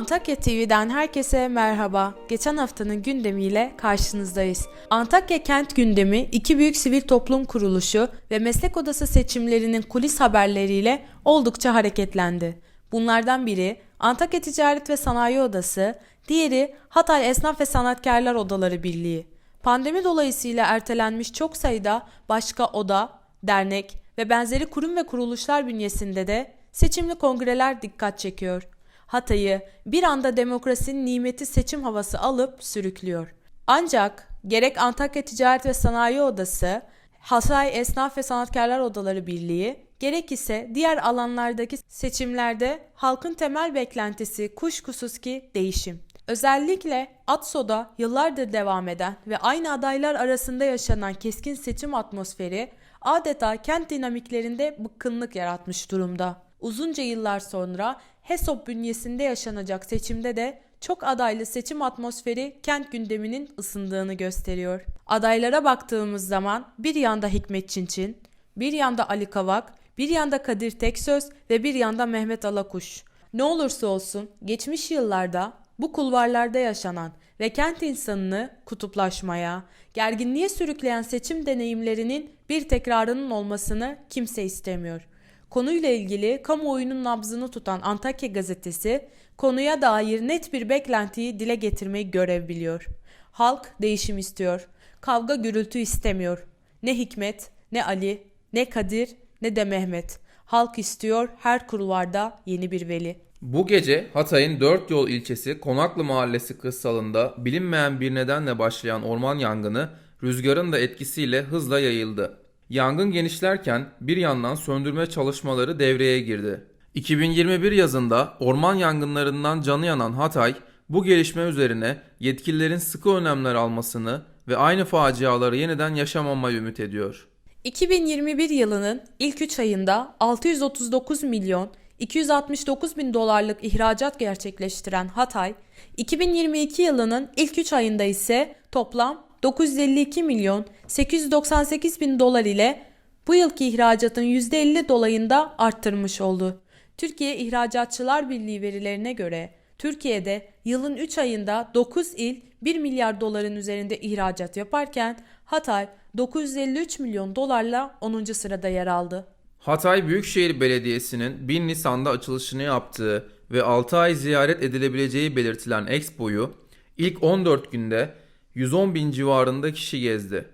Antakya TV'den herkese merhaba. Geçen haftanın gündemiyle karşınızdayız. Antakya Kent gündemi iki büyük sivil toplum kuruluşu ve meslek odası seçimlerinin kulis haberleriyle oldukça hareketlendi. Bunlardan biri Antakya Ticaret ve Sanayi Odası, diğeri Hatay Esnaf ve Sanatkarlar Odaları Birliği. Pandemi dolayısıyla ertelenmiş çok sayıda başka oda, dernek ve benzeri kurum ve kuruluşlar bünyesinde de seçimli kongreler dikkat çekiyor. Hatay'ı bir anda demokrasinin nimeti seçim havası alıp sürüklüyor. Ancak gerek Antakya Ticaret ve Sanayi Odası, Hatay Esnaf ve Sanatkarlar Odaları Birliği, gerek ise diğer alanlardaki seçimlerde halkın temel beklentisi kuşkusuz ki değişim. Özellikle ATSO'da yıllardır devam eden ve aynı adaylar arasında yaşanan keskin seçim atmosferi adeta kent dinamiklerinde bıkkınlık yaratmış durumda. Uzunca yıllar sonra HESOP bünyesinde yaşanacak seçimde de çok adaylı seçim atmosferi kent gündeminin ısındığını gösteriyor. Adaylara baktığımız zaman bir yanda Hikmet Çinçin, bir yanda Ali Kavak, bir yanda Kadir Teksöz ve bir yanda Mehmet Alakuş. Ne olursa olsun geçmiş yıllarda bu kulvarlarda yaşanan ve kent insanını kutuplaşmaya, gerginliğe sürükleyen seçim deneyimlerinin bir tekrarının olmasını kimse istemiyor. Konuyla ilgili kamuoyunun nabzını tutan Antakya gazetesi konuya dair net bir beklentiyi dile getirmeyi görev biliyor. Halk değişim istiyor. Kavga gürültü istemiyor. Ne Hikmet, ne Ali, ne Kadir, ne de Mehmet. Halk istiyor her kulvarda yeni bir veli. Bu gece Hatay'ın Dört Yol ilçesi Konaklı Mahallesi kırsalında bilinmeyen bir nedenle başlayan orman yangını rüzgarın da etkisiyle hızla yayıldı. Yangın genişlerken bir yandan söndürme çalışmaları devreye girdi. 2021 yazında orman yangınlarından canı yanan Hatay, bu gelişme üzerine yetkililerin sıkı önlemler almasını ve aynı faciaları yeniden yaşamamayı ümit ediyor. 2021 yılının ilk 3 ayında 639 milyon 269 bin dolarlık ihracat gerçekleştiren Hatay, 2022 yılının ilk 3 ayında ise toplam 952 milyon 898 bin dolar ile bu yılki ihracatın %50 dolayında arttırmış oldu. Türkiye İhracatçılar Birliği verilerine göre Türkiye'de yılın 3 ayında 9 il 1 milyar doların üzerinde ihracat yaparken Hatay 953 milyon dolarla 10. sırada yer aldı. Hatay Büyükşehir Belediyesi'nin 1 Nisan'da açılışını yaptığı ve 6 ay ziyaret edilebileceği belirtilen Expo'yu ilk 14 günde 110 bin civarında kişi gezdi.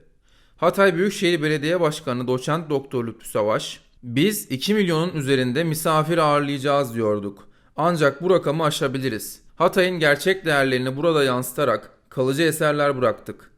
Hatay Büyükşehir Belediye Başkanı Doçent Doktor Lütfü Savaş, biz 2 milyonun üzerinde misafir ağırlayacağız diyorduk. Ancak bu rakamı aşabiliriz. Hatay'ın gerçek değerlerini burada yansıtarak kalıcı eserler bıraktık.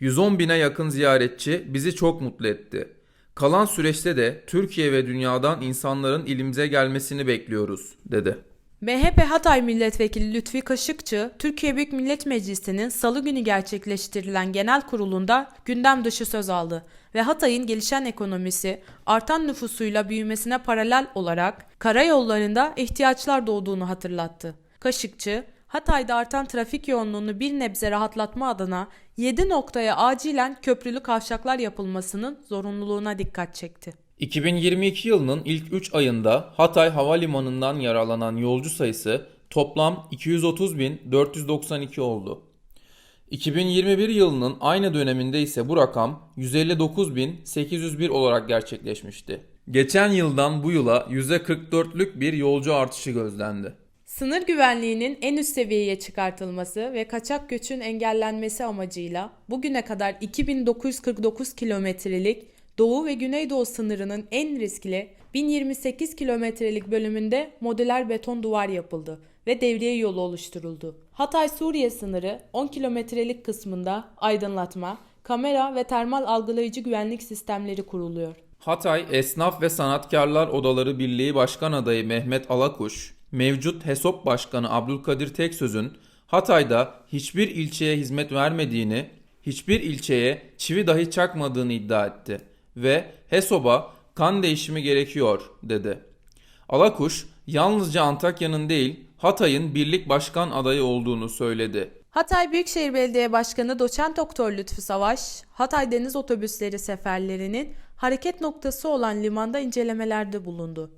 110 bine yakın ziyaretçi bizi çok mutlu etti. Kalan süreçte de Türkiye ve dünyadan insanların ilimize gelmesini bekliyoruz, dedi. MHP Hatay Milletvekili Lütfi Kaşıkçı, Türkiye Büyük Millet Meclisi'nin salı günü gerçekleştirilen genel kurulunda gündem dışı söz aldı ve Hatay'ın gelişen ekonomisi, artan nüfusuyla büyümesine paralel olarak karayollarında ihtiyaçlar doğduğunu hatırlattı. Kaşıkçı, Hatay'da artan trafik yoğunluğunu bir nebze rahatlatma adına 7 noktaya acilen köprülü kavşaklar yapılmasının zorunluluğuna dikkat çekti. 2022 yılının ilk 3 ayında Hatay Havalimanı'ndan yaralanan yolcu sayısı toplam 230.492 oldu. 2021 yılının aynı döneminde ise bu rakam 159.801 olarak gerçekleşmişti. Geçen yıldan bu yıla %44'lük bir yolcu artışı gözlendi. Sınır güvenliğinin en üst seviyeye çıkartılması ve kaçak göçün engellenmesi amacıyla bugüne kadar 2949 kilometrelik Doğu ve Güneydoğu sınırının en riskli 1028 kilometrelik bölümünde modüler beton duvar yapıldı ve devriye yolu oluşturuldu. Hatay-Suriye sınırı 10 kilometrelik kısmında aydınlatma, kamera ve termal algılayıcı güvenlik sistemleri kuruluyor. Hatay Esnaf ve Sanatkarlar Odaları Birliği Başkan Adayı Mehmet Alakuş, mevcut HESOP Başkanı Abdülkadir Teksöz'ün Hatay'da hiçbir ilçeye hizmet vermediğini, hiçbir ilçeye çivi dahi çakmadığını iddia etti ve HESOP'a kan değişimi gerekiyor dedi. Alakuş yalnızca Antakya'nın değil Hatay'ın birlik başkan adayı olduğunu söyledi. Hatay Büyükşehir Belediye Başkanı Doçent Doktor Lütfü Savaş, Hatay Deniz Otobüsleri seferlerinin hareket noktası olan limanda incelemelerde bulundu.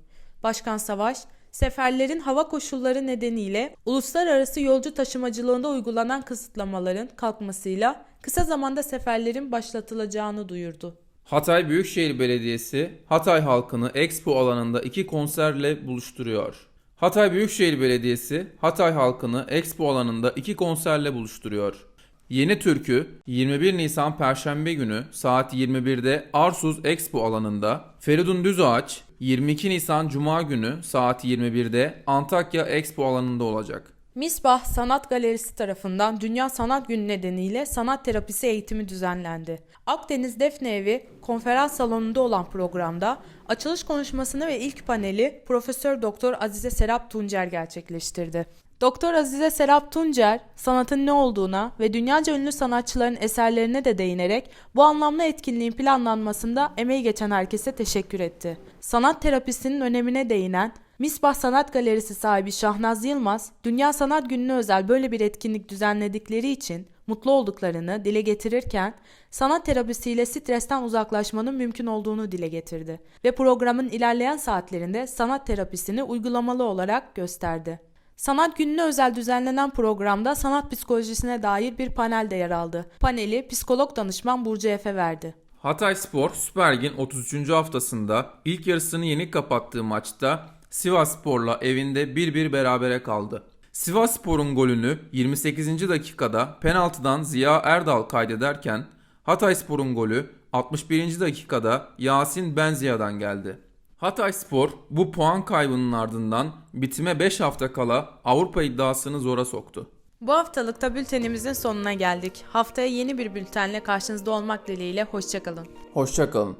Başkan Savaş, seferlerin hava koşulları nedeniyle uluslararası yolcu taşımacılığında uygulanan kısıtlamaların kalkmasıyla kısa zamanda seferlerin başlatılacağını duyurdu. Hatay Büyükşehir Belediyesi Hatay halkını Expo alanında iki konserle buluşturuyor. Hatay Büyükşehir Belediyesi Hatay halkını Expo alanında iki konserle buluşturuyor. Yeni Türkü 21 Nisan Perşembe günü saat 21'de Arsuz Expo alanında, Feridun Düzağaç 22 Nisan Cuma günü saat 21'de Antakya Expo alanında olacak. Misbah Sanat Galerisi tarafından Dünya Sanat Günü nedeniyle sanat terapisi eğitimi düzenlendi. Akdeniz Defne Evi konferans salonunda olan programda açılış konuşmasını ve ilk paneli Profesör Doktor Azize Serap Tuncer gerçekleştirdi. Doktor Azize Serap Tuncer, sanatın ne olduğuna ve dünyaca ünlü sanatçıların eserlerine de değinerek bu anlamlı etkinliğin planlanmasında emeği geçen herkese teşekkür etti. Sanat terapisinin önemine değinen Misbah Sanat Galerisi sahibi Şahnaz Yılmaz, Dünya Sanat Günü'ne özel böyle bir etkinlik düzenledikleri için mutlu olduklarını dile getirirken, sanat terapisiyle stresten uzaklaşmanın mümkün olduğunu dile getirdi ve programın ilerleyen saatlerinde sanat terapisini uygulamalı olarak gösterdi. Sanat gününe özel düzenlenen programda sanat psikolojisine dair bir panel de yer aldı. Paneli psikolog danışman Burcu Efe verdi. Hatay Spor Süper Lig'in 33. haftasında ilk yarısını yenik kapattığı maçta Sivas Spor'la evinde 1-1 berabere kaldı. Sivas Spor'un golünü 28. dakikada penaltıdan Ziya Erdal kaydederken Hatay Spor'un golü 61. dakikada Yasin Benziya'dan geldi. Hatay Spor bu puan kaybının ardından bitime 5 hafta kala Avrupa iddiasını zora soktu. Bu haftalıkta bültenimizin sonuna geldik. Haftaya yeni bir bültenle karşınızda olmak dileğiyle hoşçakalın. Hoşçakalın.